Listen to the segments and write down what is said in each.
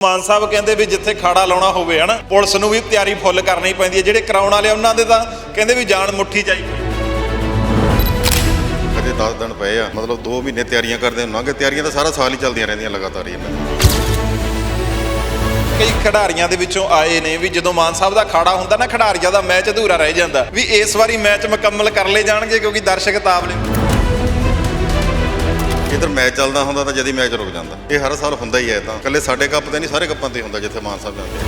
ਮਾਨ ਸਾਹਿਬ ਕਹਿੰਦੇ ਵੀ ਜਿੱਥੇ ਖਾੜਾ ਲਾਉਣਾ ਹੋਵੇ ਹਨਾ ਪੁਲਿਸ ਨੂੰ ਵੀ ਤਿਆਰੀ ਫੁੱਲ ਕਰਨੀ ਪੈਂਦੀ ਹੈ। ਜਿਹੜੇ ਕਰਾਉਣ ਵਾਲੇ ਉਹਨਾਂ ਦੇ ਤਾਂ ਕਹਿੰਦੇ ਵੀ ਜਾਨ ਮੁੱਠੀ ਚਾਹੀਦੀ ਅਜੇ 10 ਦਿਨ ਪਏ ਆ ਮਤਲਬ 2 ਮਹੀਨੇ ਤਿਆਰੀਆਂ ਕਰਦੇ ਹੁੰਨਾਂਗੇ ਤਿਆਰੀਆਂ ਤਾਂ ਸਾਰਾ ਸਾਲ ਹੀ ਚੱਲਦੀਆਂ ਰਹਿੰਦੀਆਂ ਲਗਾਤਾਰ ਹੀ। ਕਈ ਖਿਡਾਰੀਆਂ ਦੇ ਵਿੱਚੋਂ ਆਏ ਨੇ ਵੀ ਜਦੋਂ ਮਾਨ ਸਾਹਿਬ ਦਾ ਖਾੜਾ ਹੁੰਦਾ ਨਾ ਖਿਡਾਰੀਆਂ ਦਾ ਮੈਚ ਅਧੂਰਾ ਰਹਿ ਜਾਂਦਾ ਵੀ ਇਸ ਵਾਰੀ ਮੈਚ ਮੁਕੰਮਲ ਕਰ ਲਏ ਜਾਣਗੇ ਕਿਉਂਕਿ ਦਰਸ਼ਕ ਤਾਬਲੇ ਇੱਧਰ ਮੈਚ ਚੱਲਦਾ ਹੁੰਦਾ ਤਾਂ ਜਦੀ ਮੈਚ ਰੁਕ ਜਾਂਦਾ। ਇਹ ਹਰ ਸਾਲ ਹੁੰਦਾ ਹੀ ਹੈ ਤਾਂ। ਇਕੱਲੇ ਸਾਡੇ ਕੱਪ ਤੇ ਨਹੀਂ, ਸਾਰੇ ਕੱਪਾਂ ਤੇ ਹੁੰਦਾ ਜਿੱਥੇ ਮਾਨ ਸਾਹਿਬ ਜਾਂਦੇ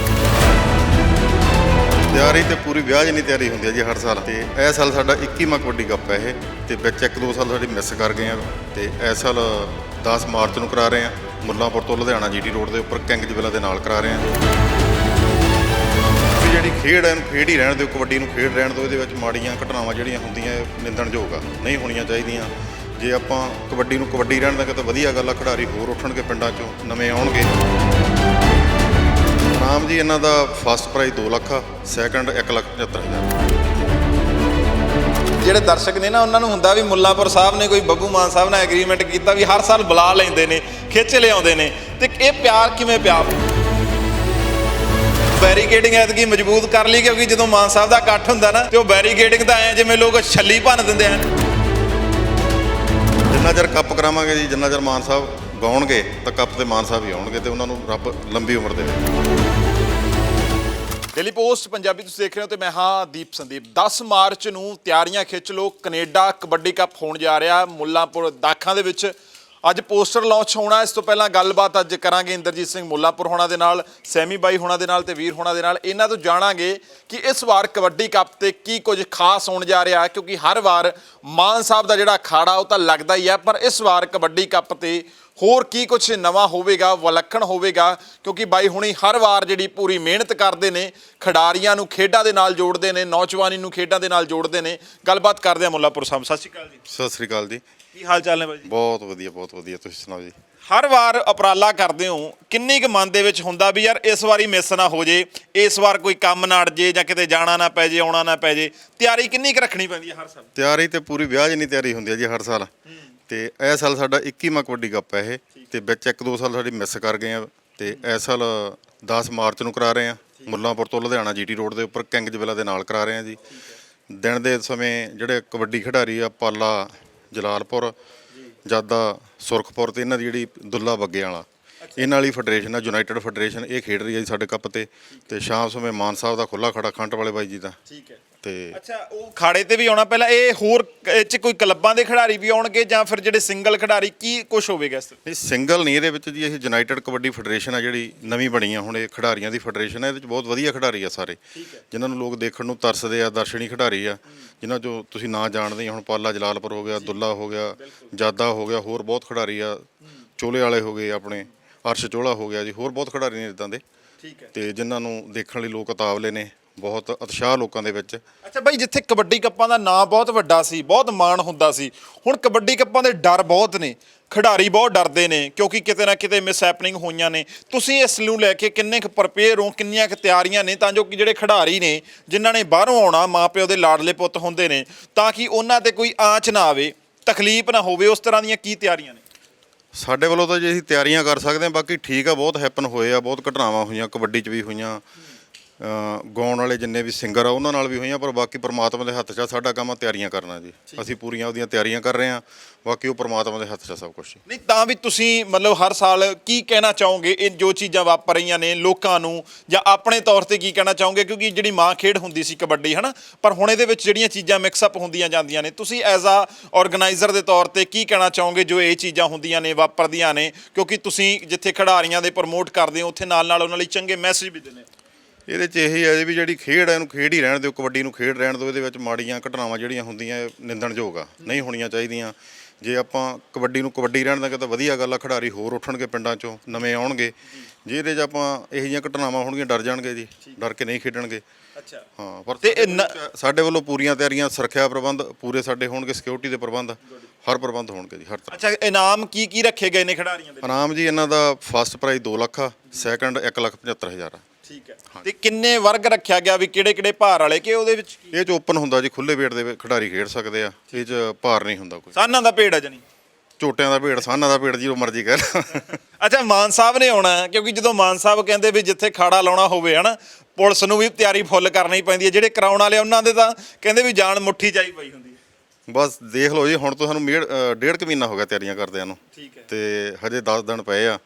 ਤਿਆਰੀ ਤੇ ਪੂਰੀ ਵਿਆਹ ਜਿੰਨੀ ਤਿਆਰੀ ਹੁੰਦੀ ਹੈ ਜੀ ਹਰ ਸਾਲ। ਤੇ ਇਹ ਸਾਲ ਸਾਡਾ 21ਵਾਂ ਕਬੱਡੀ ਕੱਪ ਹੈ ਇਹ। ਤੇ ਵਿੱਚ ਇੱਕ ਦੋ ਸਾਲ ਸਾਡੀ ਮਿਸ ਕਰ ਗਏ ਆ। ਤੇ ਇਸ ਸਾਲ 10 ਮਾਰਚ ਨੂੰ ਕਰਾ ਰਹੇ ਆ। ਮੁੱਲਾਂਪੁਰ ਤੋਂ ਲੁਧਿਆਣਾ ਜੀਟੀ ਰੋਡ ਦੇ ਉੱਪਰ ਕਿੰਗ ਵਿਲਾ ਦੇ ਨਾਲ ਕਰਾ ਰਹੇ ਆ। ਵੀ ਜਿਹੜੀ ਖੇਡ ਹੈ, ਇਹਨੂੰ ਖੇਡ ਹੀ ਰਹਿਣ ਦਿਓ, ਕਬੱਡੀ ਨੂੰ ਖੇਡ ਰਹਿਣ ਦਿਓ। ਇਹਦੇ ਵਿੱਚ ਮਾੜੀਆਂ ਘਟਨਾਵਾਂ ਜਿਹੜੀਆਂ ਹੁੰਦੀਆਂ ਨਿੰਦਣਯੋਗ ਆ। ਨਹੀਂ ਹੋਣੀਆਂ ਚਾਹੀਦੀਆਂ। ਜੇ ਆਪਾਂ ਕਬੱਡੀ ਨੂੰ ਕਬੱਡੀ ਰਹਿਣ ਦਾਂਗੇ ਤਾਂ ਵਧੀਆ ਗੱਲ ਆ, ਖਿਡਾਰੀ ਹੋਰ ਉੱਠਣਗੇ ਪਿੰਡਾਂ ਚੋਂ, ਨਵੇਂ ਆਉਣਗੇ। ਨਾਮ ਜੀ, ਇਹਨਾਂ ਦਾ ਫਸਟ ਪ੍ਰਾਈਜ਼ 2 ਲੱਖ ਆ ਸੈਕੰਡ 1 ਲੱਖ 75 ਹਜ਼ਾਰ। ਜਿਹੜੇ ਦਰਸ਼ਕ ਨੇ ਨਾ, ਉਹਨਾਂ ਨੂੰ ਹੁੰਦਾ ਵੀ ਮੁੱਲਾਂਪੁਰ ਸਾਹਿਬ ਨੇ ਕੋਈ ਬੱਬੂ ਮਾਨ ਸਾਹਿਬ ਨਾਲ ਐਗਰੀਮੈਂਟ ਕੀਤਾ ਵੀ ਹਰ ਸਾਲ ਬੁਲਾ ਲੈਂਦੇ ਨੇ, ਖਿੱਚ ਲਿਆਉਂਦੇ ਨੇ। ਤੇ ਇਹ ਪਿਆਰ ਕਿਵੇਂ ਪਿਆ ਬੈਰੀਕੇਡਿੰਗ ਐਤਕੀ ਮਜ਼ਬੂਤ ਕਰ ਲਈ, ਕਿਉਂਕਿ ਜਦੋਂ ਮਾਨ ਸਾਹਿਬ ਦਾ ਇਕੱਠ ਹੁੰਦਾ ਨਾ, ਤੇ ਉਹ ਬੈਰੀਕੇਡਿੰਗ ਤਾਂ ਐ ਜਿਵੇਂ ਲੋਕ ਛੱਲੀ ਭੰਨ ਦਿੰਦੇ ਹਨ ਜਿੰਨਾ ਚਿਰ ਕੱਪ ਕਰਾਵਾਂਗੇ ਜੀ, ਜਿੰਨਾ ਚਿਰ ਮਾਨ ਸਾਹਿਬ ਗਾਉਣਗੇ, ਤਾਂ ਕੱਪ ਤੇ ਮਾਨ ਸਾਹਿਬ ਹੀ ਆਉਣਗੇ ਤੇ ਉਹਨਾਂ ਨੂੰ ਰੱਬ ਲੰਬੀ ਉਮਰ ਦੇਵੇ। ਡੇਲੀ ਪੋਸਟ, ਪੰਜਾਬੀ ਤੁਸੀਂ ਦੇਖ ਰਹੇ ਹੋ ਤੇ ਮੈਂ ਹਾਂ ਦੀਪ ਸੰਦੀਪ। 10 ਮਾਰਚ ਨੂੰ ਤਿਆਰੀਆਂ ਖਿੱਚ ਲੋ ਕੈਨੇਡਾ ਕਬੱਡੀ ਕੱਪ ਹੋਣ ਜਾ ਰਿਹਾ, ਮੁੱਲਾਂਪੁਰ ਦਾਖਾਂ ਦੇ ਵਿੱਚ। ਅੱਜ ਪੋਸਟਰ ਲਾਂਚ ਹੋਣਾ, ਇਸ ਤੋਂ ਪਹਿਲਾਂ ਗੱਲਬਾਤ ਅੱਜ ਕਰਾਂਗੇ ਇੰਦਰਜੀਤ ਸਿੰਘ ਮੁੱਲਾਪੁਰ ਹੋਣਾ ਦੇ ਨਾਲ, ਸੈਮੀ ਬਾਈ ਹੋਣਾ ਦੇ ਨਾਲ ਤੇ ਵੀਰ ਹੋਣਾ ਦੇ ਨਾਲ। ਇਹਨਾਂ ਤੋਂ ਜਾਣਾਂਗੇ ਕਿ ਇਸ ਵਾਰ ਕਬੱਡੀ ਕੱਪ ਤੇ ਕੀ ਕੁਝ ਖਾਸ ਹੋਣ ਜਾ ਰਿਹਾ, ਕਿਉਂਕਿ ਹਰ ਵਾਰ ਮਾਨ ਸਾਹਿਬ ਦਾ ਜਿਹੜਾ ਅਖਾੜਾ, ਉਹ ਤਾਂ ਲੱਗਦਾ ਹੀ ਹੈ ਪਰ ਇਸ ਵਾਰ ਕਬੱਡੀ ਕੱਪ ਤੇ ਹੋਰ ਕੀ ਕੁਝ ਨਵਾਂ ਹੋਵੇਗਾ, ਵਿਲੱਖਣ ਹੋਵੇਗਾ, ਕਿਉਂਕਿ ਬਾਈ ਹੁਣੀ ਹਰ ਵਾਰ ਜਿਹੜੀ ਪੂਰੀ ਮਿਹਨਤ ਕਰਦੇ ਨੇ, ਖਿਡਾਰੀਆਂ ਨੂੰ ਖੇਡਾਂ ਦੇ ਨਾਲ ਜੋੜਦੇ ਨੇ, ਨੌਜਵਾਨੀ ਨੂੰ ਖੇਡਾਂ ਦੇ ਨਾਲ ਜੋੜਦੇ ਨੇ। ਗੱਲਬਾਤ ਕਰਦੇ ਆ ਮੁੱਲਾਪੁਰ ਸਾਹਿਬ। ਸਤਿ ਸ਼੍ਰੀ ਅਕਾਲ ਜੀ। ਸਤਿ ਸ੍ਰੀ ਅਕਾਲ ਜੀ। ਕੀ ਹਾਲ ਚਾਲ ਨੇ ਬਾਈ ਜੀ? ਬਹੁਤ ਵਧੀਆ ਬਹੁਤ ਵਧੀਆ ਤੁਸੀਂ ਸੁਣਾਓ ਜੀ? ਹਰ ਵਾਰ ਉਪਰਾਲਾ ਕਰਦੇ ਹੋ ਕਿੰਨੀ ਕੁ ਮਨ ਦੇ ਵਿੱਚ ਹੁੰਦਾ ਵੀ ਯਾਰ ਇਸ ਵਾਰੀ ਮਿਸ ਨਾ ਹੋ ਜੇ ਇਸ ਵਾਰ ਕੋਈ ਕੰਮ ਨਾ ਅੜ ਜੇ ਜਾਂ ਕਿਤੇ ਜਾਣਾ ਨਾ ਪੈ ਜੇ ਆਉਣਾ ਨਾ ਪੈ ਜੇ ਤਿਆਰੀ ਕਿੰਨੀ ਕੁ ਰੱਖਣੀ ਪੈਂਦੀ ਹੈ ਹਰ ਸਾਲ? ਤਿਆਰੀ ਤੇ ਪੂਰੀ ਵਿਆਹ ਜਿੰਨੀ ਤਿਆਰੀ ਹੁੰਦੀ ਹੈ ਜੀ ਹਰ ਸਾਲ। ਤੇ ਇਹ ਸਾਲ ਸਾਡਾ 21ਵਾਂ ਕਬੱਡੀ ਕੱਪ ਹੈ ਇਹ ਤੇ ਵਿੱਚ ਇੱਕ ਦੋ ਸਾਲ ਸਾਡੀ ਮਿਸ ਕਰ ਗਏ ਆ ਤੇ ਇਸ ਸਾਲ 10 ਮਾਰਚ ਨੂੰ ਕਰਾ ਰਹੇ ਆ ਮੁੱਲਾਂਪੁਰ ਤੋਂ ਲੁਧਿਆਣਾ ਜੀਟੀ ਰੋਡ ਦੇ ਉੱਪਰ ਕਿੰਗਜ ਵਿਲਾ ਦੇ ਨਾਲ ਕਰਾ ਰਹੇ ਆ ਜੀ। ਦਿਨ ਦੇ ਸਮੇਂ ਜਿਹੜੇ ਕਬੱਡੀ ਖਿਡਾਰੀ ਆ ਪਾਲਾ ਜਲਾਲਪੁਰ ਜਾਦਾ ਸੁਰਖਪੁਰ ਤੇ ਇਹਨਾਂ ਦੀ ਜਿਹੜੀ ਦੁੱਲਾ ਬੱਗੇ ਵਾਲਾ। ਇਹਨਾਂ ਵਾਲੀ ਫੈਡਰੇਸ਼ਨ ਆ ਯੂਨਾਈਟਿਡ ਫੈਡਰੇਸ਼ਨ ਇਹ ਖੇਡ ਰਹੀ ਹੈ ਜੀ ਸਾਡੇ ਕੱਪ ਤੇ। ਤੇ ਸ਼ਾਮ ਸਮੇਂ ਮਾਨ ਸਾਹਿਬ ਦਾ ਖੁੱਲਾ ਖੜਾ ਖੰਡ ਵਾਲੇ ਬਾਈ ਜੀ ਦਾ। ਠੀਕ ਹੈ। ਤੇ ਅੱਛਾ ਉਹ ਖਾੜੇ ਤੇ ਵੀ ਆਉਣਾ ਪਹਿਲਾਂ ਇਹ ਹੋਰ ਇਹ ਚ ਕੋਈ ਕਲੱਬਾਂ ਦੇ ਖਿਡਾਰੀ ਵੀ ਆਉਣਗੇ ਜਾਂ ਫਿਰ ਜਿਹੜੇ ਸਿੰਗਲ ਖਿਡਾਰੀ ਕੀ ਕੁਝ ਹੋਵੇਗਾ ਇਸ ਇਹ ਸਿੰਗਲ ਨਹੀਂ ਇਹਦੇ ਵਿੱਚ ਜੀ ਇਹ ਯੂਨਾਈਟਿਡ ਕਬੱਡੀ ਫੈਡਰੇਸ਼ਨ ਆ ਜਿਹੜੀ ਨਵੀਂ ਬਣੀ ਆ ਹੁਣ ਇਹ ਖਿਡਾਰੀਆਂ ਦੀ ਫੈਡਰੇਸ਼ਨ ਆ ਇਹਦੇ ਵਿੱਚ ਬਹੁਤ ਵਧੀਆ ਖਿਡਾਰੀ ਆ ਸਾਰੇ। ਜਿਨ੍ਹਾਂ ਨੂੰ ਲੋਕ ਦੇਖਣ ਨੂੰ ਤਰਸਦੇ ਆ ਦਰਸ਼ਨੀ ਖਿਡਾਰੀ ਆ ਜਿਨ੍ਹਾਂ ਚੋਂ ਤੁਸੀਂ ਨਾਂ ਜਾਣਦੇ ਹੀ ਹੁਣ ਪਾਲਾ ਜਲਾਲਪੁਰ ਹੋ ਗਿਆ ਦੁੱਲਾ ਹੋ ਗਿਆ ਜਾਦਾ ਹੋ ਗਿਆ ਹੋਰ ਬਹੁਤ ਖਿਡਾਰੀ ਆ ਚੋਲੇ ਵਾਲੇ ਹੋ ਗਏ ਆਪਣੇ। ਅਰਸ਼ ਚੋਲਾ ਹੋ ਗਿਆ ਜੀ ਹੋਰ ਬਹੁਤ ਖਿਡਾਰੀ ਨੇ ਇਦਾਂ ਦੇ। ਠੀਕ ਹੈ। ਤੇ ਜਿਨ੍ਹਾਂ ਨੂੰ ਦੇਖਣ ਲਈ ਲੋਕ ਉਤਾਵਲੇ ਨੇ ਬਹੁਤ ਉਤਸ਼ਾਹ ਲੋਕਾਂ ਦੇ ਵਿੱਚ। ਅੱਛਾ ਬਾਈ ਜਿੱਥੇ ਕਬੱਡੀ ਕੱਪਾਂ ਦਾ ਨਾਂ ਬਹੁਤ ਵੱਡਾ ਸੀ ਬਹੁਤ ਮਾਣ ਹੁੰਦਾ ਸੀ ਹੁਣ ਕਬੱਡੀ ਕੱਪਾਂ ਦੇ ਡਰ ਬਹੁਤ ਨੇ ਖਿਡਾਰੀ ਬਹੁਤ ਡਰਦੇ ਨੇ ਕਿਉਂਕਿ ਕਿਤੇ ਨਾ ਕਿਤੇ ਮਿਸ ਹੈਪਨਿੰਗ ਹੋਈਆਂ ਨੇ। ਤੁਸੀਂ ਇਸ ਨੂੰ ਲੈ ਕੇ ਕਿੰਨੇ ਕੁ ਪ੍ਰਪੇਅਰ ਹੋ ਕਿੰਨੀਆਂ ਕੁ ਤਿਆਰੀਆਂ ਨੇ ਤਾਂ ਜੋ ਕਿ ਜਿਹੜੇ ਖਿਡਾਰੀ ਨੇ ਜਿਨ੍ਹਾਂ ਨੇ ਬਾਹਰੋਂ ਆਉਣਾ ਮਾਪਿਓ ਦੇ ਲਾਡਲੇ ਪੁੱਤ ਹੁੰਦੇ ਨੇ ਤਾਂ ਕਿ ਉਹਨਾਂ ਤੇ ਕੋਈ ਆਂਚ ਨਾ ਆਵੇ ਤਕਲੀਫ ਨਾ ਹੋਵੇ ਉਸ ਤਰ੍ਹਾਂ ਦੀਆਂ ਕੀ ਤਿਆਰੀਆਂ ਨੇ? ਸਾਡੇ ਵੱਲੋਂ ਤਾਂ ਜੇ ਅਸੀਂ ਤਿਆਰੀਆਂ ਕਰ ਸਕਦੇ ਹਾਂ, ਬਾਕੀ ਠੀਕ ਆ, ਬਹੁਤ ਹੈਪਨ ਹੋਏ ਆ, ਬਹੁਤ ਘਟਨਾਵਾਂ ਹੋਈਆਂ, ਕਬੱਡੀ 'ਚ ਵੀ ਹੋਈਆਂ। ਗਾਉਣ ਵਾਲੇ ਜਿੰਨੇ ਵੀ ਸਿੰਗਰ ਆ ਉਹਨਾਂ ਨਾਲ ਵੀ ਹੋਈਆਂ ਪਰ ਬਾਕੀ ਪ੍ਰਮਾਤਮਾ ਦੇ ਹੱਥ 'ਚ ਆ ਸਾਡਾ ਕੰਮ ਆ ਤਿਆਰੀਆਂ ਕਰਨਾ ਜੀ। ਅਸੀਂ ਪੂਰੀਆਂ ਉਹਦੀਆਂ ਤਿਆਰੀਆਂ ਕਰ ਰਹੇ ਹਾਂ ਬਾਕੀ ਉਹ ਪ੍ਰਮਾਤਮਾ ਦੇ ਹੱਥ 'ਚ ਆ ਸਭ ਕੁਝ ਨਹੀਂ ਤਾਂ ਵੀ ਤੁਸੀਂ ਮਤਲਬ ਹਰ ਸਾਲ ਕੀ ਕਹਿਣਾ ਚਾਹੋਗੇ? ਇਹ ਜੋ ਚੀਜ਼ਾਂ ਵਾਪਰ ਰਹੀਆਂ ਨੇ ਲੋਕਾਂ ਨੂੰ ਜਾਂ ਆਪਣੇ ਤੌਰ ਤੇ ਕੀ ਕਹਿਣਾ ਚਾਹੋਗੇ? ਕਿਉਂਕਿ ਜਿਹੜੀ ਮਾਂ ਖੇਡ ਹੁੰਦੀ ਸੀ ਕਬੱਡੀ ਹਨਾ? ਪਰ ਹੁਣ ਇਹਦੇ ਵਿੱਚ ਜਿਹੜੀਆਂ ਚੀਜ਼ਾਂ ਮਿਕਸ ਅਪ ਹੁੰਦੀਆਂ ਜਾਂਦੀਆਂ ਨੇ ਤੁਸੀਂ ਐਜ਼ ਆ ਆਰਗੇਨਾਈਜ਼ਰ ਦੇ ਤੌਰ ਤੇ ਕੀ ਕਹਿਣਾ ਚਾਹੋਗੇ ਜੋ ਇਹ ਚੀਜ਼ਾਂ ਹੁੰਦੀਆਂ ਨੇ ਵਾਪਰਦੀਆਂ ਨੇ? ਕਿਉਂਕਿ ਤੁਸੀਂ ਜਿੱਥੇ ਖਿਡਾਰੀਆਂ ਦੇ ਪ੍ਰਮੋਟ ਕਰਦੇ ਹੋ ਉੱਥੇ ਨਾਲ ਨਾਲ ਉਹਨਾਂ ਲਈ ਚੰਗੇ ਮੈਸੇਜ ਵੀ ਦਿੰਦੇ ਹੋ। ਇਹਦੇ 'ਚ ਇਹੀ ਹੈ ਜੀ ਵੀ ਜਿਹੜੀ ਖੇਡ ਹੈ ਇਹਨੂੰ ਖੇਡ ਹੀ ਰਹਿਣ ਦਿਓ ਕਬੱਡੀ ਨੂੰ ਖੇਡ ਰਹਿਣ ਦਿਓ ਇਹਦੇ ਵਿੱਚ ਮਾੜੀਆਂ ਘਟਨਾਵਾਂ ਜਿਹੜੀਆਂ ਹੁੰਦੀਆਂ ਇਹ ਨਿੰਦਣਯੋਗ ਆ ਨਹੀਂ ਹੋਣੀਆਂ ਚਾਹੀਦੀਆਂ। ਜੇ ਆਪਾਂ ਕਬੱਡੀ ਨੂੰ ਕਬੱਡੀ ਰਹਿਣ ਦਾਂਗੇ ਤਾਂ ਵਧੀਆ ਗੱਲ ਆ ਖਿਡਾਰੀ ਹੋਰ ਉੱਠਣਗੇ ਪਿੰਡਾਂ ਚੋਂ ਨਵੇਂ ਆਉਣਗੇ। ਜੇ ਇਹਦੇ 'ਚ ਆਪਾਂ ਇਹੋ ਜਿਹੀਆਂ ਘਟਨਾਵਾਂ ਹੋਣਗੀਆਂ ਡਰ ਜਾਣਗੇ ਜੀ ਡਰ ਕੇ ਨਹੀਂ ਖੇਡਣਗੇ। ਅੱਛਾ। ਹਾਂ ਪਰ ਤੇ ਸਾਡੇ ਵੱਲੋਂ ਪੂਰੀਆਂ ਤਿਆਰੀਆਂ ਸੁਰੱਖਿਆ ਪ੍ਰਬੰਧ ਪੂਰੇ ਸਾਡੇ ਹੋਣਗੇ ਸਿਕਿਉਰਿਟੀ ਦੇ ਪ੍ਰਬੰਧ ਹਰ ਪ੍ਰਬੰਧ ਹੋਣਗੇ ਜੀ ਹਰ ਤਰ੍ਹਾਂ। ਅੱਛਾ ਇਨਾਮ ਕੀ ਕੀ ਰੱਖੇ ਗਏ ਨੇ ਖਿਡਾਰੀਆਂ ਦੇ? ਇਨਾਮ ਜੀ ਇਹਨਾਂ ਦਾ ਫਸਟ ਪ੍ਰਾਈਜ਼ 2 ਲੱਖ ਆ ਸੈਕੰਡ 1 ਲੱਖ 75 ਹਜ਼ਾਰ ਆ। ਠੀਕ ਹੈ। ਤੇ ਕਿੰਨੇ ਵਰਗ ਰੱਖਿਆ ਗਿਆ ਵੀ ਕਿਹੜੇ ਕਿਹੜੇ ਭਾਰ ਵਾਲੇ? ਕਿ ਉਹਦੇ ਵਿੱਚ ਇਹ 'ਚ ਓਪਨ ਹੁੰਦਾ ਜੀ ਖੁੱਲੇ ਵੇਟ ਦੇ ਵਿੱਚ ਖਿਡਾਰੀ ਖੇਡ ਸਕਦੇ ਆ। ਇਹ 'ਚ ਭਾਰ ਨਹੀਂ ਹੁੰਦਾ ਕੋਈ। ਸਾਨਾਂ ਦਾ ਭੇੜ ਆ ਜਣੀ। ਝੋਟਿਆਂ ਦਾ ਭੇੜ ਸਾਨਾਂ ਦਾ ਭੇੜ ਜਿਹੋ ਮਰਜ਼ੀ ਕਹਿ ਲਓ। ਅੱਛਾ ਮਾਨ ਸਾਹਿਬ ਨੇ ਆਉਣਾ ਕਿਉਂਕਿ ਜਦੋਂ ਮਾਨ ਸਾਹਿਬ ਕਹਿੰਦੇ ਵੀ ਜਿੱਥੇ ਖਾੜਾ ਲਾਉਣਾ ਹੋਵੇ ਹਨਾ ਪੁਲਿਸ ਨੂੰ ਵੀ ਤਿਆਰੀ ਫੁੱਲ ਕਰਨੀ ਪੈਂਦੀ ਹੈ। ਜਿਹੜੇ ਕਰਾਉਣ ਵਾਲੇ ਉਹਨਾਂ ਦੇ ਤਾਂ ਕਹਿੰਦੇ ਵੀ ਜਾਨ ਮੁੱਠੀ ਚਾਈ ਪਈ ਹੁੰਦੀ ਹੈ। ਬਸ ਦੇਖ ਲਓ ਜੀ ਹੁਣ ਤੋਂ ਸਾਨੂੰ ਡੇਢ ਕੁ ਮਹੀਨਾ ਹੋ ਗਿਆ ਤਿਆਰੀਆਂ ਕਰਦਿਆਂ ਨੂੰ। ਠੀਕ ਹੈ। ਤੇ ਹਜੇ 10 ਦਿਨ ਪਏ ਆ।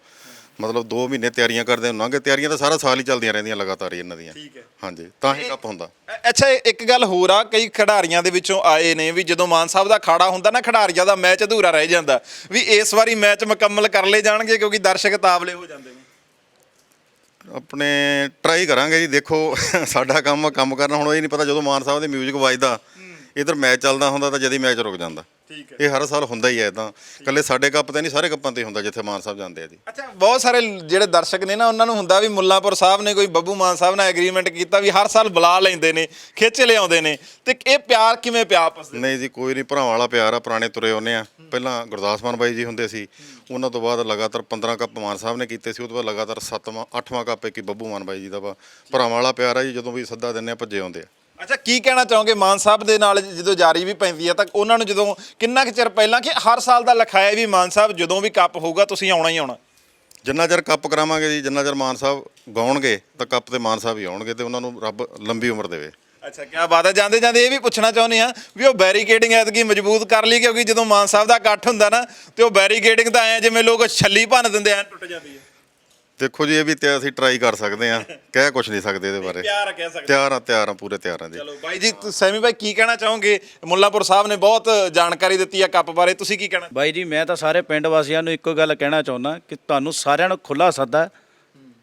ਮਤਲਬ 2 ਮਹੀਨੇ ਤਿਆਰੀਆਂ ਕਰਦੇ ਲੰਘੇ ਤਿਆਰੀਆਂ ਤਾਂ ਸਾਰਾ ਸਾਲ ਹੀ ਚੱਲਦੀਆਂ ਰਹਿੰਦੀਆਂ ਲਗਾਤਾਰ ਹੀ ਇਹਨਾਂ ਦੀਆਂ। ਠੀਕ ਹੈ। ਹਾਂਜੀ ਤਾਂ ਹੀ ਕੱਪ ਹੁੰਦਾ। ਅ- ਅੱਛਾ ਇਹ ਇੱਕ ਗੱਲ ਹੋਰ ਆ ਕਈ ਖਿਡਾਰੀਆਂ ਦੇ ਵਿੱਚੋਂ ਆਏ ਨੇ ਵੀ ਜਦੋਂ ਮਾਨ ਸਾਹਿਬ ਦਾ ਖਾੜਾ ਹੁੰਦਾ ਨਾ ਖਿਡਾਰੀਆਂ ਦਾ ਮੈਚ ਅਧੂਰਾ ਰਹਿ ਜਾਂਦਾ ਵੀ ਇਸ ਵਾਰੀ ਮੈਚ ਮੁਕੰਮਲ ਕਰ ਲਏ ਜਾਣਗੇ ਕਿਉਂਕਿ ਦਰਸ਼ਕ ਤਾਵਲੇ ਹੋ ਜਾਂਦੇ ਨੇ। ਆਪਣੇ ਟਰਾਈ ਕਰਾਂਗੇ ਜੀ ਦੇਖੋ ਸਾਡਾ ਕੰਮ ਆ, ਕੰਮ ਕਰਨਾ ਹੁਣ ਇਹ ਨਹੀਂ ਪਤਾ ਜਦੋਂ ਮਾਨ ਸਾਹਿਬ ਦੇ 뮤직 ਵੱਜਦਾ ਇਧਰ ਮੈਚ ਚੱਲਦਾ ਹੁੰਦਾ ਤਾਂ ਜਦੀ ਮੈਚ ਰੁਕ ਜਾਂਦਾ। ਠੀਕ ਹੈ। ਇਹ ਹਰ ਸਾਲ ਹੁੰਦਾ ਹੀ ਹੈ ਇਦਾਂ ਇਕੱਲੇ ਸਾਡੇ ਕੱਪ ਤੇ ਨਹੀਂ ਸਾਰੇ ਕੱਪਾਂ ਤੇ ਹੁੰਦਾ ਜਿੱਥੇ ਮਾਨ ਸਾਹਿਬ ਜਾਂਦੇ ਆ ਜੀ। ਅੱਛਾ ਬਹੁਤ ਸਾਰੇ ਜਿਹੜੇ ਦਰਸ਼ਕ ਨੇ ਨਾ ਉਹਨਾਂ ਨੂੰ ਹੁੰਦਾ ਵੀ ਮੁੱਲਾਂਪੁਰ ਸਾਹਿਬ ਨੇ ਕੋਈ ਬੱਬੂ ਮਾਨ ਸਾਹਿਬ ਨਾਲ ਐਗਰੀਮੈਂਟ ਕੀਤਾ ਵੀ ਹਰ ਸਾਲ ਬੁਲਾ ਲੈਂਦੇ ਨੇ ਖਿੱਚ ਲਿਆਉਂਦੇ ਨੇ। ਤੇ ਇਹ ਪਿਆਰ ਕਿਵੇਂ ਪਿਆ ਆਪਸ ਦੇ ਨਹੀਂ ਜੀ ਕੋਈ ਨਹੀਂ ਭਰਾਵਾਂ ਵਾਲਾ ਪਿਆਰ ਆ ਪੁਰਾਣੇ ਤੁਰੇ ਆਉਂਦੇ ਆ। ਪਹਿਲਾਂ ਗੁਰਦਾਸ ਮਾਨ ਬਾਈ ਜੀ ਹੁੰਦੇ ਸੀ ਉਹਨਾਂ ਤੋਂ ਬਾਅਦ ਲਗਾਤਾਰ 15 ਕੱਪ ਮਾਨ ਸਾਹਿਬ ਨੇ ਕੀਤੇ ਸੀ ਉਹ ਤੋਂ ਬਾਅਦ ਲਗਾਤਾਰ 7ਵਾਂ 8ਵਾਂ ਕੱਪ ਇੱਕ ਬੱਬੂ ਮਾਨ ਬਾਈ ਜੀ ਦਾ ਵਾ। ਭਰਾਵਾਂ ਵਾਲਾ ਪਿਆਰ ਆ ਜੀ ਜਦੋਂ ਵੀ ਸੱਦਾ ਦਿੰਦੇ ਆ ਭੱਜੇ ਆਉਂਦੇ ਆ। ਅੱਛਾ ਕੀ ਕਹਿਣਾ ਚਾਹੋਗੇ? ਮਾਨ ਸਾਹਿਬ ਦੇ ਨਾਲ ਜਦੋਂ ਜਾਰੀ ਵੀ ਪੈਂਦੀ ਆ ਤਾਂ ਉਹਨਾਂ ਨੂੰ ਜਦੋਂ ਕਿੰਨਾ ਕੁ ਚਿਰ ਪਹਿਲਾਂ ਕਿ ਹਰ ਸਾਲ ਦਾ ਲਿਖਾਇਆ ਵੀ ਮਾਨ ਸਾਹਿਬ ਜਦੋਂ ਵੀ ਕੱਪ ਹੋਊਗਾ ਤੁਸੀਂ ਆਉਣਾ ਹੀ ਆਉਣਾ? ਜਿੰਨਾ ਚਿਰ ਕੱਪ ਕਰਾਵਾਂਗੇ ਜੀ ਜਿੰਨਾ ਚਿਰ ਮਾਨ ਸਾਹਿਬ ਗਾਉਣਗੇ ਤਾਂ ਕੱਪ ਤੇ ਮਾਨ ਸਾਹਿਬ ਹੀ ਆਉਣਗੇ ਤੇ ਉਹਨਾਂ ਨੂੰ ਰੱਬ ਲੰਬੀ ਉਮਰ ਦੇਵੇ। ਅੱਛਾ ਕੀ ਬਾਤ ਹੈ। ਜਾਂਦੇ ਜਾਂਦੇ ਇਹ ਵੀ ਪੁੱਛਣਾ ਚਾਹੁੰਦੇ ਆ ਵੀ ਉਹ ਬੈਰੀਕੇਡਿੰਗ ਐਤਕੀ ਮਜ਼ਬੂਤ ਕਰ ਲਈ ਕਿਉਂਕਿ ਜਦੋਂ ਮਾਨ ਸਾਹਿਬ ਦਾ ਇਕੱਠ ਹੁੰਦਾ ਨਾ ਤੇ ਉਹ ਬੈਰੀਕੇਡਿੰਗ ਤਾਂ ਐ ਜਿਵੇਂ ਲੋਕ ਛੱਲੀ ਭੰਨ ਦਿੰਦੇ ਐ ਟੁੱਟ ਜਾਂਦੀ ਹੈ ਦੇਖੋ ਜੀ ਇਹ ਵੀ ਤੇ ਅਸੀਂ ਟਰਾਈ ਕਰ ਸਕਦੇ ਆ ਕਹਿ ਕੁਝ ਨਹੀਂ ਸਕਦੇ ਇਹਦੇ ਬਾਰੇ। ਪਿਆਰ ਕਹਿ ਸਕਦੇ। ਤਿਆਰ ਆ ਤਿਆਰ ਆ ਪੂਰੇ ਤਿਆਰ ਆ ਜੀ। ਚਲੋ ਬਾਈ ਜੀ ਤੁਸੀਂ- ਸੈਮੀ ਬਾਈ ਕੀ ਕਹਿਣਾ ਚਾਹੋਗੇ? ਮੁੱਲਾਪੁਰ ਸਾਹਿਬ ਨੇ ਬਹੁਤ ਜਾਣਕਾਰੀ ਦਿੱਤੀ ਆ ਕੱਪ ਬਾਰੇ। ਤੁਸੀਂ ਕੀ ਕਹਿਣਾ? ਬਾਈ ਜੀ ਮੈਂ ਤਾਂ ਸਾਰੇ ਪਿੰਡ ਵਾਸੀਆਂ ਨੂੰ ਇੱਕੋ ਗੱਲ ਕਹਿਣਾ ਚਾਹੁੰਦਾ ਕਿ ਤੁਹਾਨੂੰ ਸਾਰਿਆਂ ਨੂੰ ਖੁੱਲਾ ਸੱਦਾ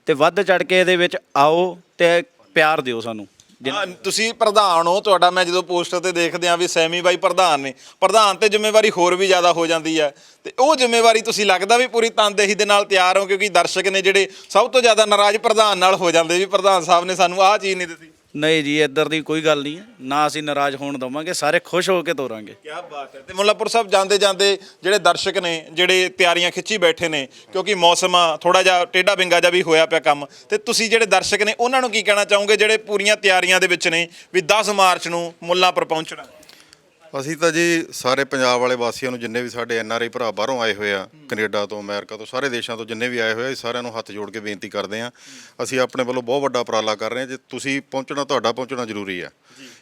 ਤੇ ਵੱਧ ਚੜ ਕੇ ਇਹਦੇ ਵਿੱਚ ਆਓ ਤੇ ਪਿਆਰ ਦਿਓ ਸਾਨੂੰ। ਹਾਂ, ਤੁਸੀਂ ਪ੍ਰਧਾਨ ਹੋ ਤੁਹਾਡਾ ਮੈਂ ਜਦੋਂ ਪੋਸਟਰ ਤੇ ਦੇਖਦੇ ਆ ਵੀ ਸੈਮੀ ਬਾਈ ਪ੍ਰਧਾਨ ਨੇ। ਪ੍ਰਧਾਨ ਤੇ ਜ਼ਿੰਮੇਵਾਰੀ ਹੋਰ ਵੀ ਜ਼ਿਆਦਾ ਹੋ ਜਾਂਦੀ ਹੈ। ਤੇ ਉਹ ਜ਼ਿੰਮੇਵਾਰੀ ਤੁਸੀਂ ਲੱਗਦਾ ਵੀ ਪੂਰੀ ਤਨਦੇਹੀ ਦੇ ਨਾਲ ਤਿਆਰ ਹੋ ਕਿਉਂਕਿ ਦਰਸ਼ਕ ਨੇ ਜਿਹੜੇ ਸਭ ਤੋਂ ਜ਼ਿਆਦਾ ਨਾਰਾਜ਼ ਪ੍ਰਧਾਨ ਨਾਲ ਹੋ ਜਾਂਦੇ ਵੀ ਪ੍ਰਧਾਨ ਸਾਹਿਬ ਨੇ ਸਾਨੂੰ ਆਹ ਚੀਜ਼ ਨਹੀਂ ਦਿੱਤੀ। ਨਹੀਂ ਜੀ, ਇੱਧਰ ਦੀ ਕੋਈ ਗੱਲ ਨਹੀਂ ਹੈ। ਨਾ ਅਸੀਂ ਨਾਰਾਜ਼ ਹੋਣ ਦਵਾਂਗੇ, ਸਾਰੇ ਖੁਸ਼ ਹੋ ਕੇ ਤੋਰਾਂਗੇ। ਕਿਆ ਬਾਤ ਹੈ। ਤੇ ਮੁੱਲਾਪੁਰ ਸਾਹਿਬ ਜਾਂਦੇ ਜਾਂਦੇ ਜਿਹੜੇ ਦਰਸ਼ਕ ਨੇ, ਜਿਹੜੇ ਤਿਆਰੀਆਂ ਖਿੱਚੀ ਬੈਠੇ ਨੇ, ਕਿਉਂਕਿ ਮੌਸਮ ਥੋੜਾ ਜਿਹਾ ਟੇਢਾ ਬਿੰਗਾ ਜਿਹਾ ਵੀ ਹੋਇਆ ਪਿਆ ਕੰਮ, ਤੇ ਤੁਸੀਂ ਜਿਹੜੇ ਦਰਸ਼ਕ ਨੇ, ਉਹਨਾਂ ਨੂੰ ਕੀ ਕਹਿਣਾ ਚਾਹੋਗੇ ਜਿਹੜੇ ਪੂਰੀਆਂ ਤਿਆਰੀਆਂ ਦੇ ਵਿੱਚ ਨੇ, ਵੀ 10 ਮਾਰਚ ਨੂੰ ਮੁੱਲਾਂਪੁਰ ਪਹੁੰਚਣਾ? ਅਸੀਂ ਤਾਂ ਜੀ ਸਾਰੇ ਪੰਜਾਬ ਵਾਲੇ ਵਾਸੀਆਂ ਨੂੰ ਜਿੰਨੇ ਵੀ ਸਾਡੇ ਐਨ ਆਰ ਆਈ ਭਰਾ ਬਾਹਰੋਂ ਆਏ ਹੋਏ ਆ ਕੈਨੇਡਾ ਤੋਂ ਅਮਰੀਕਾ ਤੋਂ ਸਾਰੇ ਦੇਸ਼ਾਂ ਤੋਂ ਜਿੰਨੇ ਵੀ ਆਏ ਹੋਏ ਆ ਅਸੀਂ ਸਾਰਿਆਂ ਨੂੰ ਹੱਥ ਜੋੜ ਕੇ ਬੇਨਤੀ ਕਰਦੇ ਆ। ਅਸੀਂ ਆਪਣੇ ਵੱਲੋਂ ਬਹੁਤ ਵੱਡਾ ਉਪਰਾਲਾ ਕਰ ਰਹੇ ਹਾਂ ਜੇ ਤੁਸੀਂ ਪਹੁੰਚਣਾ ਤੁਹਾਡਾ ਪਹੁੰਚਣਾ ਜ਼ਰੂਰੀ ਆ।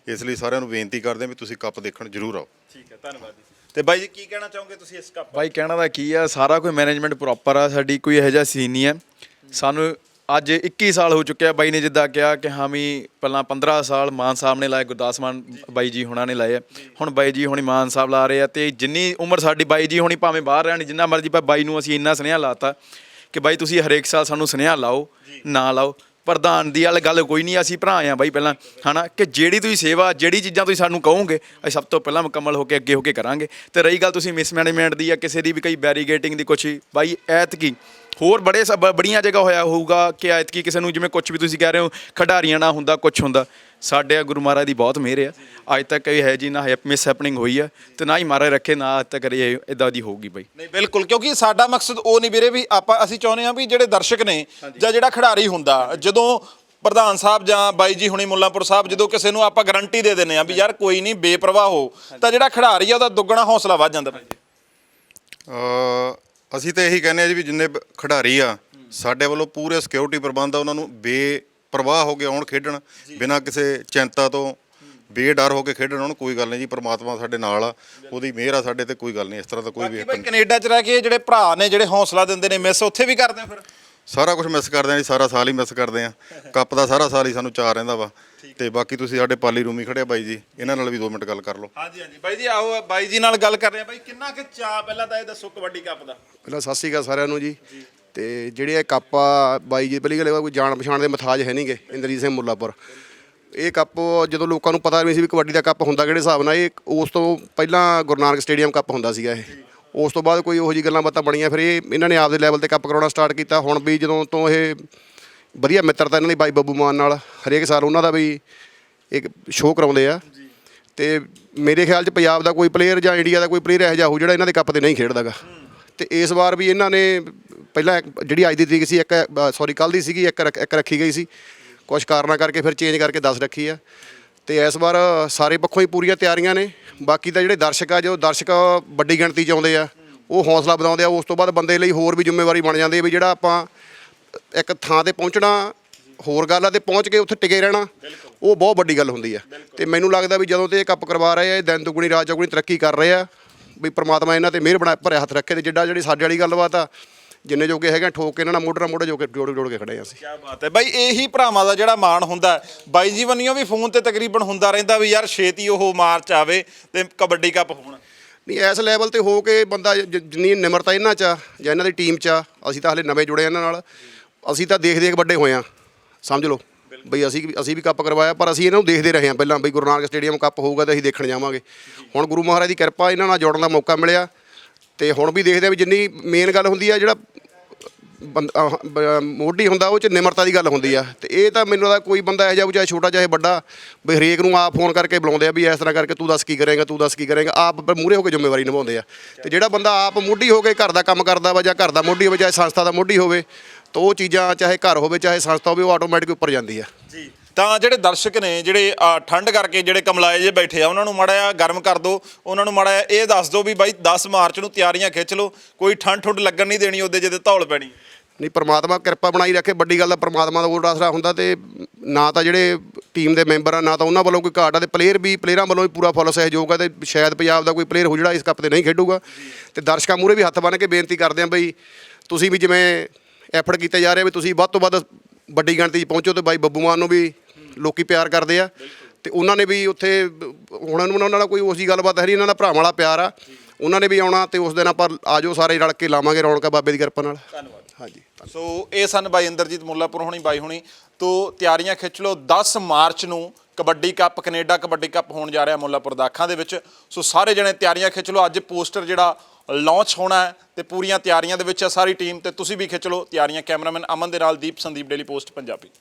ਇਸ ਲਈ ਸਾਰਿਆਂ ਨੂੰ ਬੇਨਤੀ ਕਰਦੇ ਆ ਵੀ ਤੁਸੀਂ ਕੱਪ ਦੇਖਣ ਜ਼ਰੂਰ ਆਓ। ਠੀਕ ਹੈ ਧੰਨਵਾਦ ਜੀ। ਤੇ ਬਾਈ ਜੀ ਕੀ ਕਹਿਣਾ ਚਾਹੋਗੇ ਤੁਸੀਂ ਇਸ ਕੱਪ ਬਾਈ ਕਹਿਣਾ ਦਾ ਕੀ ਆ ਸਾਰਾ ਕੋਈ ਮੈਨੇਜਮੈਂਟ ਪ੍ਰੋਪਰ ਆ ਸਾਡੀ ਕੋਈ ਇਹੋ ਜਿਹਾ ਸੀਨ ਨਹੀਂ ਹੈ ਸਾਨੂੰ ਅੱਜ 21 ਸਾਲ ਹੋ ਚੁੱਕਿਆ ਬਾਈ ਨੇ ਜਿੱਦਾਂ ਕਿਹਾ ਕਿ ਹਾਂ ਵੀ ਪਹਿਲਾਂ 15 ਸਾਲ ਮਾਨ ਸਾਹਿਬ ਨੇ ਲਾਏ, ਗੁਰਦਾਸ ਮਾਨ, ਬਾਈ ਜੀ ਹੁਣਾਂ ਨੇ ਲਾਏ ਆ। ਹੁਣ ਬਾਈ ਜੀ ਹੁਣੀ ਮਾਨ ਸਾਹਿਬ ਲਾ ਰਹੇ ਆ ਤੇ ਜਿੰਨੀ ਉਮਰ ਸਾਡੀ ਬਾਈ ਜੀ ਹੁਣੀ ਭਾਵੇਂ ਬਾਹਰ ਰਹਿਣ ਜਿੰਨਾ ਮਰਜ਼ੀ ਪਰ ਬਾਈ ਨੂੰ ਅਸੀਂ ਇੰਨਾ ਸੁਨੇਹਾ ਲਾਤਾ ਕਿ ਬਾਈ ਤੁਸੀਂ ਹਰੇਕ ਸਾਲ ਸਾਨੂੰ ਸੁਨੇਹਾ ਲਾਓ, ਨਾ ਲਾਓ। ਪ੍ਰਧਾਨ ਦੀ ਵਾਲ ਗੱਲ ਕੋਈ ਨਹੀਂ, ਅਸੀਂ ਭਰਾ ਆ ਬਾਈ ਪਹਿਲਾਂ, ਹਨਾ? ਕਿ ਜਿਹੜੀ ਤੁਸੀਂ ਸੇਵਾ, ਜਿਹੜੀ ਚੀਜ਼ਾਂ ਤੁਸੀਂ ਸਾਨੂੰ ਕਹੋਗੇ, ਅਸੀਂ ਸਭ ਤੋਂ ਪਹਿਲਾਂ ਮੁਕੰਮਲ ਹੋ ਕੇ ਅੱਗੇ ਹੋ ਕੇ ਕਰਾਂਗੇ। ਤੇ ਰਹੀ ਗੱਲ ਤੁਸੀਂ ਮਿਸਮੈਨੇਜਮੈਂਟ ਦੀ ਜਾਂ ਕਿਸੇ ਦੀ ਵੀ ਕਈ ਬੈਰੀਗੇਟਿੰਗ ਦੀ ਕੁਛ ਬਾਈ ਐਤਕੀ ਹੋਰ ਬੜੇ ਸਭ ਬੜੀਆਂ ਜਗ੍ਹਾ ਹੋਇਆ ਹੋਊਗਾ ਕਿ ਐਤਕੀ ਕਿਸੇ ਨੂੰ ਜਿਵੇਂ ਕੁਝ ਵੀ ਤੁਸੀਂ ਕਹਿ ਰਹੇ ਹੋ ਖਿਡਾਰੀਆਂ ਨਾਲ ਹੁੰਦਾ ਕੁਝ ਹੁੰਦਾ। ਸਾਡੇ ਗੁਰੂ ਮਹਾਰਾਜ ਦੀ ਬਹੁਤ ਮਿਹਰ ਆ। ਅੱਜ ਤੱਕ ਇਹ ਹੈ ਜੀ ਨਾ ਮਿਸ ਹੈਪਨਿੰਗ ਹੋਈ ਆ ਤੇ ਨਾ ਹੀ ਮਹਾਰਾਜ ਰੱਖੇ ਨਾ ਅੱਜ ਤੱਕ ਇਹ ਇਦਾਂ ਦੀ ਹੋਊਗੀ ਬਾਈ। ਨਹੀਂ ਬਿਲਕੁਲ ਕਿਉਂਕਿ ਸਾਡਾ ਮਕਸਦ ਉਹ ਨਹੀਂ ਵੀਰੇ ਵੀ ਆਪਾਂ ਅਸੀਂ ਚਾਹੁੰਦੇ ਹਾਂ ਵੀ ਜਿਹੜੇ ਦਰਸ਼ਕ ਨੇ ਜਾਂ ਜਿਹੜਾ ਖਿਡਾਰੀ ਹੁੰਦਾ ਜਦੋਂ ਪ੍ਰਧਾਨ ਸਾਹਿਬ ਜਾਂ ਬਾਈ ਜੀ ਹੁਣੀ ਮੁੱਲਾਂਪੁਰ ਸਾਹਿਬ ਜਦੋਂ ਕਿਸੇ ਨੂੰ ਆਪਾਂ ਗਾਰੰਟੀ ਦੇ ਦਿੰਦੇ ਆ ਵੀ ਯਾਰ ਕੋਈ ਨਹੀਂ ਬੇਪਰਵਾਹ ਹੋ ਤਾਂ ਜਿਹੜਾ ਖਿਡਾਰੀ ਆ ਉਹਦਾ ਦੁੱਗਣਾ ਹੌਸਲਾ ਵੱਧ ਜਾਂਦਾ ਭਾਈ ਅ, ਅਸੀਂ ਤਾਂ ਇਹੀ ਕਹਿੰਦੇ ਆ ਜੀ ਵੀ ਜਿੰਨੇ ਬ- ਖਿਡਾਰੀ ਆ ਸਾਡੇ ਵੱਲੋਂ ਪੂਰੇ ਸਿਕਿਉਰਿਟੀ ਪ੍ਰਬੰਧ ਆ ਉਹਨਾਂ ਨੂੰ ਬੇਪਰਵਾਹ ਹੋ ਕੇ ਆਉਣ ਖੇਡਣ ਬਿਨਾਂ ਕਿਸੇ ਚਿੰਤਾ ਤੋਂ ਬੇਡਰ ਹੋ ਕੇ ਖੇਡਣ ਉਹਨਾਂ ਨੂੰ ਕੋਈ ਗੱਲ ਨਹੀਂ ਜੀ ਪ੍ਰਮਾਤਮਾ ਸਾਡੇ ਨਾਲ ਆ ਉਹਦੀ ਮਿਹਰ ਆ ਸਾਡੇ ਤੇ ਕੋਈ ਗੱਲ ਨਹੀਂ ਇਸ ਤਰ੍ਹਾਂ ਦਾ ਕੋਈ ਵੀ ਬਾਕੀ ਭਾਈ ਕੈਨੇਡਾ ਚ ਰਹਿ ਕੇ ਜਿਹੜੇ ਭਰਾ ਨੇ ਜਿਹੜੇ ਹੌਸਲਾ ਦਿੰਦੇ ਨੇ ਮਿਸ ਉੱਥੇ ਵੀ ਕਰਦੇ ਆ ਫਿਰ? ਸਾਰਾ ਕੁਝ ਮਿਸ ਕਰਦੇ ਆ ਜੀ ਸਾਰਾ ਸਾਲ ਹੀ ਮਿਸ ਕਰਦੇ ਆ। ਕੱਪ ਦਾ ਸਾਰਾ ਸਾਲ ਹੀ ਸਾਨੂੰ ਚਾਹ ਰਹਿੰਦਾ ਵਾ। ਤੇ ਬਾਕੀ ਤੁਸੀਂ ਸਾਡੇ ਪਾਲੀ ਰੂਮੀ ਖੜੇ ਆ ਬਾਈ ਜੀ ਇਹਨਾਂ ਨਾਲ ਵੀ 2 ਮਿੰਟ ਗੱਲ ਕਰ ਲਓ। ਹਾਂਜੀ ਹਾਂਜੀ। ਬਾਈ ਜੀ ਆਓ ਬਾਈ ਜੀ ਨਾਲ ਗੱਲ ਕਰ ਰਹੇ ਆ ਬਾਈ ਕਿੰਨਾ ਕੁ ਚਾਹ ਪਹਿਲਾਂ ਤਾਂ ਇਹ ਦੱਸੋ ਕਬੱਡੀ ਕੱਪ ਦਾ? ਪਹਿਲਾਂ ਸਤਿ ਸ਼੍ਰੀ ਅਕਾਲ ਸਾਰਿਆਂ ਨੂੰ ਜੀ। ਤੇ ਜਿਹੜੇ ਇਹ ਕੱਪ ਆ ਬਾਈ ਜੀ ਪਹਿਲੀ ਗੱਲ ਇਹ ਵਾ ਕੋਈ ਜਾਣ ਪਛਾਣ ਦੇ ਮਥਾਜ ਹੈ ਨਹੀਂਗੇ ਇੰਦਰਜੀਤ ਸਿੰਘ ਮੁੱਲਾਪੁਰ। ਇਹ ਕੱਪ ਜਦੋਂ ਲੋਕਾਂ ਨੂੰ ਪਤਾ ਨਹੀਂ ਸੀ ਵੀ ਕਬੱਡੀ ਦਾ ਕੱਪ ਹੁੰਦਾ ਕਿਹੜੇ ਹਿਸਾਬ ਨਾਲ ਇਹ ਉਸ ਤੋਂ ਪਹਿਲਾਂ ਗੁਰੂ ਨਾਨਕ ਸਟੇਡੀਅਮ ਕੱਪ ਹੁੰਦਾ ਸੀਗਾ ਇਹ। ਉਸ ਤੋਂ ਬਾਅਦ ਕੋਈ ਉਹੋ ਜੀ ਗੱਲਾਂ ਬਾਤਾਂ ਬਣੀਆਂ ਫਿਰ ਇਹ ਇਹਨਾਂ ਨੇ ਆਪਦੇ ਲੈਵਲ ਤੇ ਕੱਪ ਕਰਾਉਣਾ ਸਟਾਰਟ ਕੀਤਾ। ਹੁਣ ਵੀ ਜਦੋਂ ਤੋਂ ਇਹ ਵਧੀਆ ਮਿੱਤਰਤਾ ਇਹਨਾਂ ਦੀ ਬਾਈ ਬੱਬੂ ਮਾਨ ਨਾਲ ਹਰੇਕ ਸਾਲ ਉਹਨਾਂ ਦਾ ਵੀ ਇੱਕ ਸ਼ੋਅ ਕਰਾਉਂਦੇ ਆ। ਤੇ ਮੇਰੇ ਖਿਆਲ 'ਚ ਪੰਜਾਬ ਦਾ ਕੋਈ ਪਲੇਅਰ ਜਾਂ ਇੰਡੀਆ ਦਾ ਕੋਈ ਪਲੇਅਰ ਇਹੋ ਜਿਹਾ ਹੋਊ ਜਿਹੜਾ ਇਹਨਾਂ ਦੇ ਕੱਪ ਤੇ ਨਹੀਂ ਖੇਡਦਾਗਾ। ਤੇ ਇਸ ਵਾਰ ਵੀ ਇਹਨਾਂ ਨੇ ਪਹਿਲਾਂ ਇੱਕ- ਜਿਹੜੀ ਅੱਜ ਦੀ ਤਰੀਕ ਸੀ ਇੱਕ ਸੌਰੀ ਕੱਲ ਦੀ ਸੀਗੀ ਇੱਕ ਰੱਖ- ਇੱਕ ਰੱਖੀ ਗਈ ਸੀ। ਕੁਝ ਕਾਰਨਾਂ ਕਰਕੇ ਫਿਰ ਚੇਂਜ ਕਰਕੇ 10 ਰੱਖੀ ਆ। ਤੇ ਇਸ ਵਾਰ ਸਾਰੇ ਪੱਖੋਂ ਹੀ ਪੂਰੀਆਂ ਤਿਆਰੀਆਂ ਨੇ। ਬਾਕੀ ਤਾਂ ਜਿਹੜੇ ਦਰਸ਼ਕ ਆ ਜੋ ਦਰਸ਼ਕ ਵੱਡੀ ਗਿਣਤੀ 'ਚ ਆਉਂਦੇ ਆ ਉਹ ਹੌਸਲਾ ਵਧਾਉਂਦੇ ਆ। ਉਸ ਤੋਂ ਬਾਅਦ ਬੰਦੇ ਲਈ ਹੋਰ ਵੀ ਜ਼ਿੰਮੇਵਾਰੀ ਬਣ ਜਾਂਦੀ ਹੈ ਵੀ ਜਿਹੜਾ ਆਪਾਂ ਇੱਕ ਥਾਂ ਤੇ ਪਹੁੰਚਣਾ ਹੋਰ ਗੱਲ ਆ ਤੇ ਪਹੁੰਚ ਕੇ ਉੱਥੇ ਟਿਕੇ ਰਹਿਣਾ ਉਹ ਬਹੁਤ ਵੱਡੀ ਗੱਲ ਹੁੰਦੀ ਆ। ਤੇ ਮੈਨੂੰ ਲੱਗਦਾ ਵੀ ਜਦੋਂ ਤੇ ਇਹ ਕੱਪ ਕਰਵਾ ਰਹੇ ਆ ਇਹ ਦਿਨ ਦੁਗਣੀ ਰਾਤ ਚੌਗੁਣੀ ਤਰੱਕੀ ਕਰ ਰਹੇ ਆ ਵੀ ਪ੍ਰਮਾਤਮਾ ਇਹਨਾਂ ਤੇ ਮਿਹਰ ਬਣਾ ਭਰਿਆ ਹੱਥ ਰੱਖੇ ਤੇ ਜਿੱਡਾ ਜਿਹੜੀ ਸਾਡੇ ਵਾਲੀ ਗੱਲਬਾਤ ਆ ਜਿੰਨੇ ਜੋਗੇ ਹੈਗੇ ਠੋਕ ਕੇ ਇਹਨਾਂ ਨਾਲ ਮੋਢੇ ਮੋਢੇ ਜੋ ਕੇ ਜੋੜ ਜੋੜ ਕੇ ਖੜੇ ਆ ਅਸੀਂ। ਕੀ ਬਾਤ ਹੈ। ਬਾਈ ਇਹੀ ਭਰਾਵਾਂ ਦਾ ਜਿਹੜਾ ਮਾਣ ਹੁੰਦਾ। ਬਾਈ ਜੀ ਵੰਨੀਓ ਵੀ ਫੋਨ ਤੇ ਤਕਰੀਬਨ ਹੁੰਦਾ ਰਹਿੰਦਾ ਵੀ ਯਾਰ ਛੇਤੀ ਉਹ ਮਾਰਚ ਆਵੇ ਤੇ ਕਬੱਡੀ ਕੱਪ ਹੋਣ। ਨਹੀਂ ਇਸ ਲੈਵਲ ਤੇ ਹੋ ਕੇ ਬੰਦਾ ਜ- ਜਿੰਨੀ ਨਿਮਰਤਾ ਇਹਨਾਂ 'ਚ ਆ ਜਾਂ ਇਹਨਾਂ ਦੀ ਟੀਮ 'ਚ ਆ ਅਸੀਂ ਤਾਂ ਹਲੇ ਨਵੇਂ ਜੁੜੇ ਇਹਨਾਂ ਨਾਲ। ਅਸੀਂ ਤਾਂ ਦੇਖ ਦੇਖ ਵੱਡੇ ਹੋਏ ਆ ਸਮਝ ਲਓ। ਬਈ ਅਸੀਂ ਵੀ- ਅਸੀਂ ਵੀ ਕੱਪ ਕਰਵਾਇਆ ਪਰ ਅਸੀਂ ਇਹਨਾਂ ਨੂੰ ਦੇਖਦੇ ਰਹੇ ਹਾਂ ਪਹਿਲਾਂ। ਬਈ ਗੁਰੂ ਨਾਨਕ ਸਟੇਡੀਅਮ ਕੱਪ ਹੋਊਗਾ ਤਾਂ ਅਸੀਂ ਦੇਖਣ ਜਾਵਾਂਗੇ। ਹੁਣ ਗੁਰੂ ਮਹਾਰਾਜ ਦੀ ਕਿਰਪਾ ਇਹਨਾਂ ਨਾਲ ਜੁੜਨ ਦਾ ਮੌਕਾ ਮਿਲਿਆ। ਤੇ ਹੁਣ ਵੀ ਦੇਖਦੇ ਆ ਵੀ ਜਿੰਨੀ ਮੇਨ ਗੱਲ ਹੁੰਦੀ ਆ ਜਿਹੜਾ ਮੋਢੀ ਹੁੰਦਾ ਉਹ ਚ ਨਿਮਰਤਾ ਦੀ ਗੱਲ ਹੁੰਦੀ ਆ। ਤੇ ਇਹ ਤਾਂ ਮੈਨੂੰ ਲੱਗਦਾ ਕੋਈ ਬੰਦਾ ਇਹੋ ਜਿਹਾ ਚਾਹੇ ਛੋਟਾ ਚਾਹੇ ਵੱਡਾ ਵੀ ਹਰੇਕ ਨੂੰ ਆਪ ਫੋਨ ਕਰਕੇ ਬੁਲਾਉਂਦੇ ਆ ਵੀ ਇਸ ਤਰ੍ਹਾਂ ਕਰਕੇ ਤੂੰ ਦੱਸ ਕੀ ਕਰੇਂਗਾ ਤੂੰ ਦੱਸ ਕੀ ਕਰੇਂਗਾ। ਆਪ ਮੂਹਰੇ ਹੋ ਕੇ ਜ਼ਿੰਮੇਵਾਰੀ ਨਿਭਾਉਂਦੇ ਆ। ਤੇ ਜਿਹੜਾ ਬੰਦਾ ਆਪ ਮੋਢੀ ਹੋ ਕੇ ਘਰ ਦਾ ਕੰਮ ਕਰਦਾ ਵਾ ਜਾਂ ਘਰ ਦਾ ਮੋਢੀ ਹੋਵੇ ਚਾਹੇ ਸੰਸਥਾ ਦਾ ਮੋਢੀ ਹੋਵੇ ਤਾਂ ਉਹ ਚੀਜ਼ਾਂ ਚਾਹੇ ਘਰ ਹੋਵੇ ਚਾਹੇ ਸੰਸਥਾ ਹੋਵੇ ਉਹ ਆਟੋਮੈਟਿਕ ਉੱਪਰ ਜਾਂਦੀ ਆ। ਜੀ। ਤਾਂ ਜਿਹੜੇ ਦਰਸ਼ਕ ਨੇ ਜਿਹੜੇ ਅ, ਠੰਡ ਕਰਕੇ ਜਿਹੜੇ ਕਮਲਾਏ ਜੇ ਬੈਠੇ ਆ ਉਹਨਾਂ ਨੂੰ ਮਾੜਾ ਜਿਹਾ ਗਰਮ ਕਰ ਦਿਓ ਉਹਨਾਂ ਨੂੰ ਮਾੜਾ ਜਿਹਾ ਇਹ ਦੱਸ ਦਿਓ ਵੀ ਬਾਈ 10 ਮਾਰਚ ਨੂੰ ਤਿਆਰੀਆਂ ਖਿੱਚ ਲਓ ਕੋਈ ਠੰਡ ਠੁੰਡ ਲੱਗਣ ਨਹੀਂ ਦੇਣੀ ਉਹਦੇ ਜਿਹਦੇ ਧੌਲ ਪੈਣੀ। ਨਹੀਂ ਪ੍ਰਮਾਤਮਾ ਕਿਰਪਾ ਬਣਾਈ ਰੱਖੇ ਵੱਡੀ ਗੱਲ ਆ ਪ੍ਰਮਾਤਮਾ ਦਾ ਕੋਲ ਆਸਰਾ ਹੁੰਦਾ ਤੇ ਨਾ ਤਾਂ ਜਿਹੜੇ ਟੀਮ ਦੇ ਮੈਂਬਰ ਆ ਨਾ ਤਾਂ ਉਹਨਾਂ ਵੱਲੋਂ ਕੋਈ ਘਾਟ ਆ ਤੇ ਪਲੇਅਰ ਵੀ ਪਲੇਅਰਾਂ ਵੱਲੋਂ ਵੀ ਪੂਰਾ ਫੁੱਲ ਸਹਿਯੋਗ ਆ ਤੇ ਸ਼ਾਇਦ ਪੰਜਾਬ ਦਾ ਕੋਈ ਪਲੇਅਰ ਹੋ ਜਿਹੜਾ ਇਸ ਕੱਪ ਤੇ ਨਹੀਂ ਖੇਡੂਗਾ। ਤੇ ਦਰਸ਼ਕਾਂ ਮੂਹਰੇ ਵੀ ਹੱਥ ਬੰਨ੍ਹ ਕੇ ਬੇਨਤੀ ਕਰਦੇ ਆ ਬਈ ਤੁਸੀਂ ਵੀ ਜਿਵੇਂ ਐਫਰਟ ਕੀਤੇ ਜਾ ਰਹੇ ਵੀ ਤੁਸੀਂ ਵੱਧ ਤੋਂ ਵੱਧ ਵੱਡੀ ਗਿਣਤੀ 'ਚ ਪਹੁੰਚੋ ਤੇ ਬਾਈ ਬੱਬੂ ਮਾਨ ਨੂੰ ਵੀ ਲੋਕੀ ਪਿਆਰ ਕਰਦੇ ਆ। ਤੇ ਉਹਨਾਂ ਨੇ ਵੀ ਉੱਥੇ ਹੁਣ ਉਹਨਾਂ ਨਾਲ ਕੋਈ ਉਸੀ ਗੱਲਬਾਤ ਹੈ ਨਹੀਂ ਇਹਨਾਂ ਦਾ ਭਰਾਵਾਂ ਵਾਲਾ ਪਿਆਰ ਆ। ਉਹਨਾਂ ਨੇ ਵੀ ਆਉਣਾ ਤੇ ਉਸ ਦਿਨ ਆਪਾਂ ਆਜੋ ਸਾਰੇ ਰਲ ਕੇ ਲਾਵਾਂਗੇ ਰੌਣਕਾਂ ਬਾਬੇ ਦੀ ਕਿਰਪਾ ਨਾਲ। ਧੰਨਵਾਦ। ਹਾਂਜੀ। ਸੋ ਇਹ ਸਨ ਬਾਈ ਇੰਦਰਜੀਤ ਮੁੱਲਾਪੁਰ ਹੋਣੀ ਬਾਈ ਹੋਣੀ। ਤੋਂ ਤਿਆਰੀਆਂ ਖਿੱਚ ਲਓ 10 ਮਾਰਚ ਨੂੰ kabaddi cup Canada kabaddi cup ਹੋਣ ਜਾ ਰਿਹਾ ਮੁੱਲਾਪੁਰ ਦਾਖਾਂ ਦੇ ਵਿੱਚ। ਸੋ ਸਾਰੇ ਜਣੇ ਤਿਆਰੀਆਂ ਖਿੱਚ ਲਓ ਅੱਜ ਪੋਸਟਰ ਜਿਹੜਾ ਲਾਂਚ ਹੋਣਾ ਹੈ ਤੇ ਪੂਰੀਆਂ ਤਿਆਰੀਆਂ ਦੇ ਵਿੱਚ ਹੈ ਸਾਰੀ ਟੀਮ ਤੇ ਤੁਸੀਂ ਵੀ ਖਿੱਚ ਲਓ। ਤਿਆਰੀਆਂ ਕੈਮਰਾਮੈਨ ਅਮਨ ਦੇ ਨਾਲ ਦੀਪ ਸੰਦੀਪ ਡੇਲੀ ਪੋਸਟ ਪੰਜਾਬੀ।